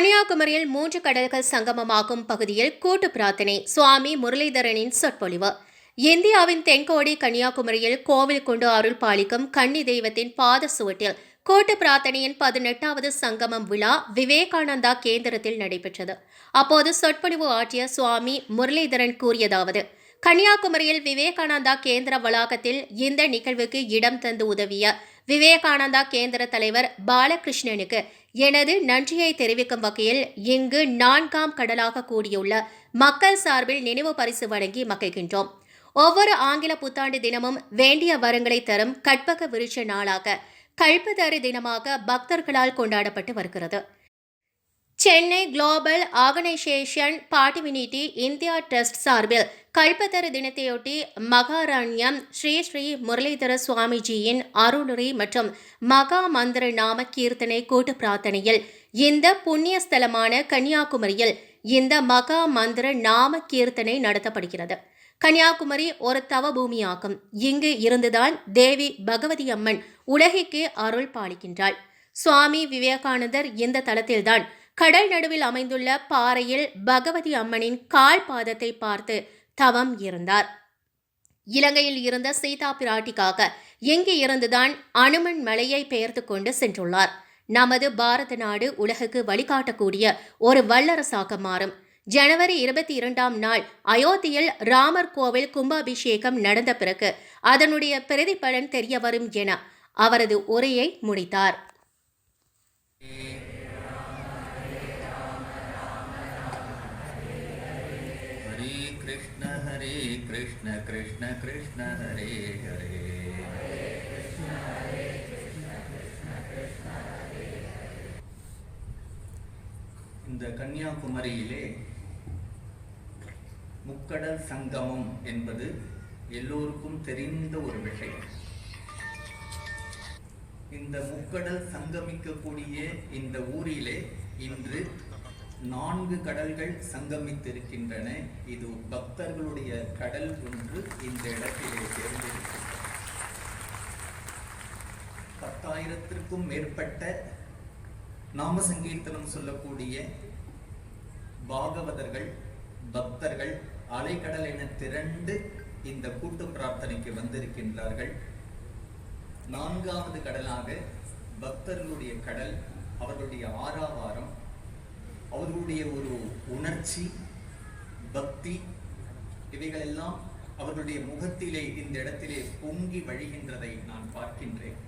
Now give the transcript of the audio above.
கன்னியாகுமரியில் மூன்று கடல்கள் சங்கமமாகும் பகுதியில் கூட்டு பிரார்த்தனை. சுவாமி முரளிதரனின் சொற்பொழிவு. இந்தியாவின் தென்கோடி கன்னியாகுமரியில் கோவில் கொண்டு அருள் பாலிக்கும் கன்னி தெய்வத்தின் பாத சுவட்டில் கூட்டு பிரார்த்தனையின் பதினெட்டாவது சங்கமம் விழா விவேகானந்தா கேந்திரத்தில் நடைபெற்றது. அப்போது சொற்பொழிவு ஆற்றிய சுவாமி முரளிதரன் கூறியதாவது கன்னியாகுமரியில் விவேகானந்தா கேந்திர வளாகத்தில் இந்த நிகழ்வுக்கு இடம் தந்து உதவிய விவேகானந்தா கேந்திர தலைவர் பாலகிருஷ்ணனுக்கு எனது நன்றியை தெரிவிக்கும் வகையில் இங்கு நான்காம் கடலாக கூடியுள்ள மக்கள் சார்பில் நினைவு பரிசு வழங்கி மகிழ்கின்றோம். ஒவ்வொரு ஆங்கில புத்தாண்டு தினமும் வேண்டிய வரங்களை தரும் கற்பக விருட்ச நாளாக கல்பதரு தினமாக பக்தர்களால் கொண்டாடப்பட்டு வருகிறது. சென்னை குளோபல் ஆர்கனைசேஷன் பாட்டிமினிட்டி இந்தியா ட்ரஸ்ட் சார்பில் கல்பத்தரு தினத்தையொட்டி மகாராண்யம் ஸ்ரீ ஸ்ரீ முரளிதர சுவாமிஜியின் அருளுரை மற்றும் மகா மந்திர நாம கீர்த்தனை கூட்டு பிரார்த்தனையில் இந்த புண்ணிய ஸ்தலமான கன்னியாகுமரியில் இந்த மகா மந்திர நாம கீர்த்தனை நடத்தப்படுகிறது. கன்னியாகுமரி ஒரு தவ பூமியாகும். இங்கு இருந்துதான் தேவி பகவதி அம்மன் உலகிற்கு அருள் பாலிக்கின்றாள். சுவாமி விவேகானந்தர் இந்த தலத்தில்தான் கடல் நடுவில் அமைந்துள்ள பாறையில் பகவதி அம்மனின் கால் பாதத்தை பார்த்து தவம் இருந்தார். இலங்கையில் இருந்த சீதா பிராட்டிக்காக எங்கே இருந்துதான் அனுமன் மலையை பெயர்த்து கொண்டு சென்றுள்ளார். நமது பாரத நாடு உலகுக்கு வழிகாட்டக்கூடிய ஒரு வல்லரசாக மாறும். ஜனவரி இருபத்தி இரண்டாம் நாள் அயோத்தியில் ராமர் கோவில் கும்பாபிஷேகம் நடந்த பிறகு அதனுடைய பிரதிபலன் தெரிய வரும் என அவரது உரையை முடித்தார். கிருஷ்ண கிருஷ்ண கிருஷ்ண ஹரே ஹரே. இந்த கன்னியாகுமரியிலே முக்கடல் சங்கமம் என்பது எல்லோருக்கும் தெரிந்த ஒரு விஷயம். இந்த முக்கடல் சங்கமிக்கக்கூடிய இந்த ஊரிலே இன்று நான்கு கடல்கள் சங்கமித்திருக்கின்றன. இது பக்தர்களுடைய கடல் ஒன்று. இந்த இடத்திலே தேர்ந்தெடுக்கிறது பத்தாயிரத்திற்கும் மேற்பட்ட நாம சங்கீர்த்தனம் சொல்லக்கூடிய பாகவதர்கள் பக்தர்கள் அலைக்கடல் என திரண்டு இந்த கூட்டு பிரார்த்தனைக்கு வந்திருக்கின்றார்கள். நான்காவது கடலாக பக்தர்களுடைய கடல் அவர்களுடைய ஆறாவாரம் அவர்களுடைய ஒரு உணர்ச்சி பக்தி இவைகளெல்லாம் அவர்களுடைய முகத்திலே இந்த இடத்திலே பொங்கி வழிகின்றதை நான் பார்க்கின்றேன்.